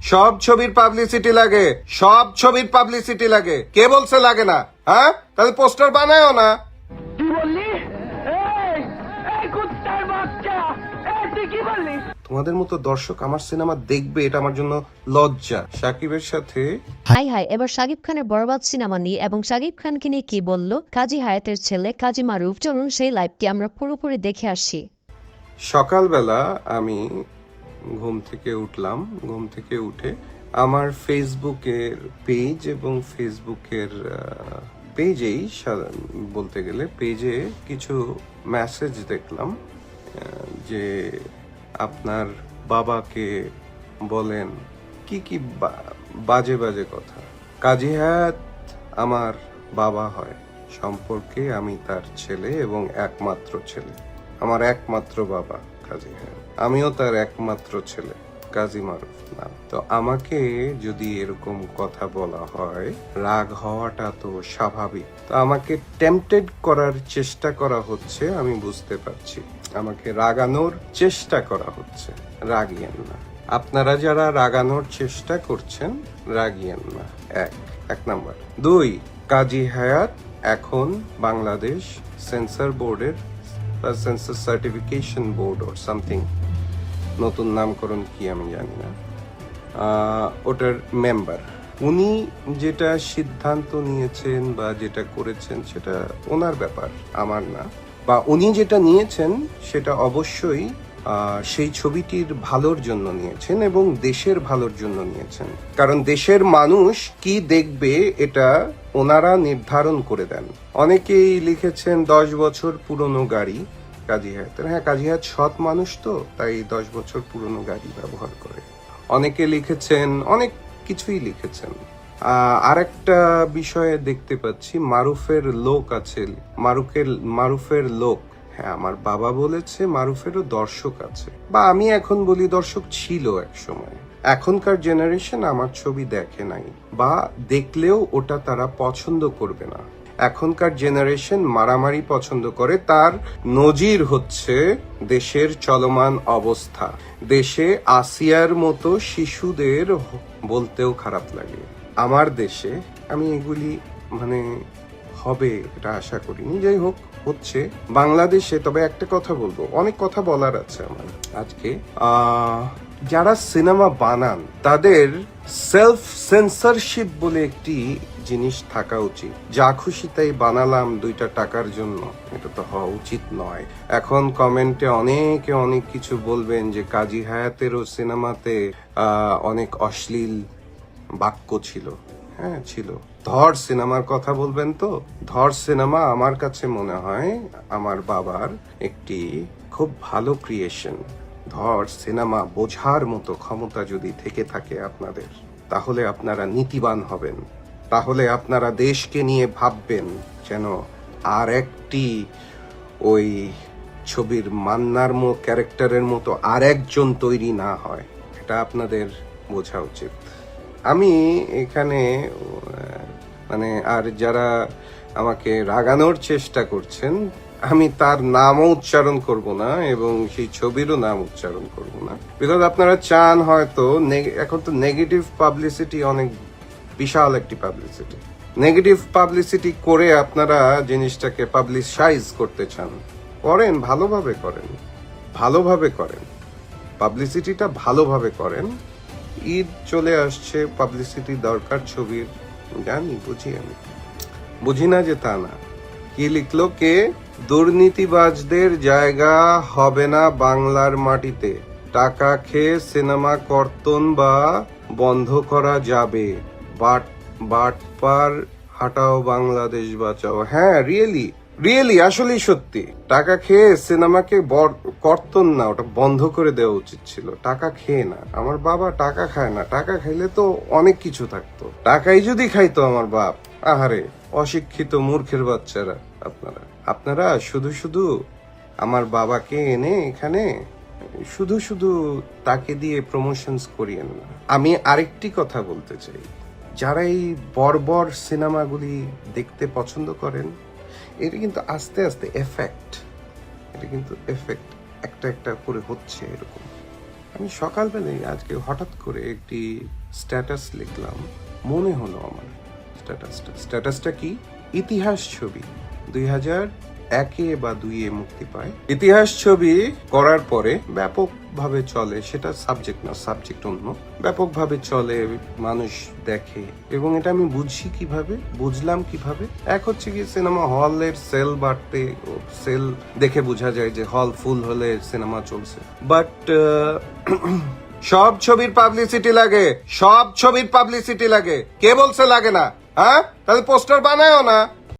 সব ছবির পাবলিসিটি লাগে সব ছবির পাবলিসিটি লাগে। কে বলছে লাগে না? হ্যাঁ? তাহলে পোস্টার বানায়ও না। কি বললি? এই এই কুত্তার বাচ্চা! এই তুই কি বললি? তোমাদের মতো দর্শক আমার সিনেমা দেখবে এটা আমার জন্য লজ্জা। সাকিবের সাথে হাই হাই এবার শাকিব খানের বরবাদ সিনেমা নিয়ে এবং শাকিব খানকে নিয়ে কি বলল? কাজী হায়াতের ছেলে কাজী মারুফ চলুন সেই লাইভটি আমরা পুরোপুরি দেখে আসি। সকালবেলা আমি ঘুম থেকে উঠলাম। ঘুম থেকে উঠে আমার ফেসবুকের পেজ এবং ফেসবুকের পেজেই বলতে গেলে পেজে কিছু মেসেজ দেখলাম যে আপনার বাবাকে বলেন, কি কি বাজে বাজে কথা। কাজী হায়াত আমার বাবা হয়। সম্পর্কে আমি তার ছেলে এবং একমাত্র ছেলে। আমার একমাত্র বাবা। কাজী হায়াত আমিও তার একমাত্র ছেলে, কাজী মারুফ নাম। তো আমাকে যদি এরকম কথা বলা হয়, রাগ হওয়াটা তো স্বাভাবিক। তো আমাকে টেম্পটেড করার চেষ্টা করা হচ্ছে, আমি বুঝতে পারছি। আমাকে রাগানোর চেষ্টা করা হচ্ছে, রাগিয়েন না। আপনারা যারা রাগানোর চেষ্টা করছেন, রাগিয়েন না। এক এক নাম্বার। দুই, কাজী হায়াত এখন বাংলাদেশ সেন্সর বোর্ডের বা সেন্সার সার্টিফিকেশন বোর্ড ওর সামথিং নতুন নামকরণ কি আমি জানি না। ওটার মেম্বার উনি যেটা সিদ্ধান্ত নিয়েছেন বা যেটা করেছেন সেটা ওনার ব্যাপার, আমার না। বা উনি যেটা নিয়েছেন সেটা অবশ্যই সেই ছবিটির ভালোর জন্য নিয়েছেন এবং দেশের ভালোর জন্য নিয়েছেন। কারণ দেশের মানুষ কি দেখবে এটা ওনারা নির্ধারণ করে দেন। অনেকেই লিখেছেন দশ বছর পুরনো গাড়ি, কাজী হায়াতের হ্যাঁ কাজী হায়াত সৎ মানুষ তো, তাই দশ বছর পুরনো গাড়ি ব্যবহার করে। অনেকে লিখেছেন, অনেক কিছুই লিখেছেন। আরেকটা বিষয়ে দেখতে পাচ্ছি, মারুফের লোক আছে মারুফের মারুফের লোক। হ্যাঁ আমার বাবা বলেছে মারুফেরও দর্শক আছে। বা আমি এখন বলি দর্শক ছিল এক সময়। এখনকার জেনারেশন আমার ছবি দেখে নাই বা দেখলেও ওটা তারা পছন্দ করবে না। এখনকার জেনারেশন মারামারি পছন্দ করে, তার নজির হচ্ছে দেশের চলমান অবস্থা। দেশে আসিয়ার মতো শিশুদের বলতেও খারাপ লাগে। আমার দেশে আমি এগুলি মানে হবে এটা আশা করিনি। যাই হোক, হচ্ছে বাংলাদেশে, তবে একটা কথা বলব। অনেক কথা বলার আছে আমার আজকে। যারা সিনেমা বানান, তাদের সেলফ সেন্সরশিপ বলে একটি জিনিস থাকা উচিত। যা খুশি তাই বানালাম দুইটা টাকার জন্য। এটা তো হওয়া উচিত নয়। এখন কমেন্টে অনেকে অনেক কিছু বলবেন যে, কাজী হায়াতেরও সিনেমাতে অনেক অশ্লীল বাক্য ছিল। হ্যাঁ ছিল। ধর সিনেমার কথা বলবেন তো? ধর সিনেমা আমার কাছে মনে হয় আমার বাবার একটি খুব ভালো ক্রিয়েশন ধর সিনেমা বোঝার মতো ক্ষমতা যদি থেকে থাকে আপনাদের, তাহলে আপনারা নীতিবান হবেন। তাহলে আপনারা দেশকে নিয়ে ভাববেন যেন আর একটি ওই ছবির মান্নার মো ক্যারেক্টারের মতো আর একজন তৈরি না হয়। এটা আপনাদের বোঝা উচিত। আমি এখানে মানে আর যারা আমাকে রাগানোর চেষ্টা করছেন আমি তার নামও উচ্চারণ করব না এবং সেই ছবিরও নাম উচ্চারণ করব না। বিকজ আপনারা চান হয়তো এখন তো নেগেটিভ পাবলিসিটি অনেক বিশাল একটি পাবলিসিটি নেগেটিভ পাবলিসিটি করে আপনারা জিনিসটাকে পাবলিসাইজ করতে চান। করেন, ভালোভাবে করেন। ভালোভাবে করেন। পাবলিসিটিটা ভালোভাবে করেন। ঈদ চলে আসছে পাবলিসিটি দরকার ছবির। জানি, বুঝি আমি। বুঝি না যে তা না। কি লিখলো কে? দুর্নীতিবাজদের জায়গা হবে না বাংলার মাটিতে। টাকা খেয়ে সিনেমা কর্তন বা বন্ধ করা যাবে। বাট, বাটপার, হাটাও বাংলাদেশ বাঁচাও। হ্যাঁ রিয়েলি রিয়েলি আসলেই সত্যি। টাকা খেয়ে সিনেমাকে কর্তন না, ওটা বন্ধ করে দেওয়া উচিত ছিল। টাকা খেয়ে না। আমার বাবা টাকা খায় না। টাকা খাইলে তো অনেক কিছু থাকতো। টাকাই যদি খাইতো আমার বাপ। আহারে, অশিক্ষিত মূর্খের বাচ্চারা আপনারা। আপনারা শুধু শুধু আমার বাবাকে এনে এখানে শুধু শুধু তাকে দিয়ে প্রমোশনস করিয়েন না। আমি আরেকটি কথা বলতে চাই। যারা এই বর্বর সিনেমাগুলি দেখতে পছন্দ করেন এটা কিন্তু আস্তে আস্তে এফেক্ট এটা কিন্তু এফেক্ট একটা একটা করে হচ্ছে এরকম। আমি সকালবেলায় আজকে হঠাৎ করে একটি স্ট্যাটাস লিখলাম। মনে হলো আমার স্ট্যাটাসটা স্ট্যাটাসটা কি? ইতিহাস ছবি। দুই হাজার একে বা দুইয়ে মুক্তি পায়। ইতিহাস ছবি করার পরে ব্যাপকভাবে চলে, সেটা সাবজেক্ট না সাবজেক্ট অন্য। ব্যাপকভাবে চলে, মানুষ দেখে। এবং এটা আমি বুঝছি কীভাবে, বুঝলাম কীভাবে? এক হচ্ছে কি সিনেমা হলের সেল বাড়তে সেল দেখে বোঝা যায় যে হল ফুল হলে সিনেমা চলছে। বাট সব ছবির পাবলিসিটি লাগে, সব ছবির পাবলিসিটি লাগে। কে বলছে লাগে না? হ্যাঁ? তাহলে পোস্টার বানায়ও না।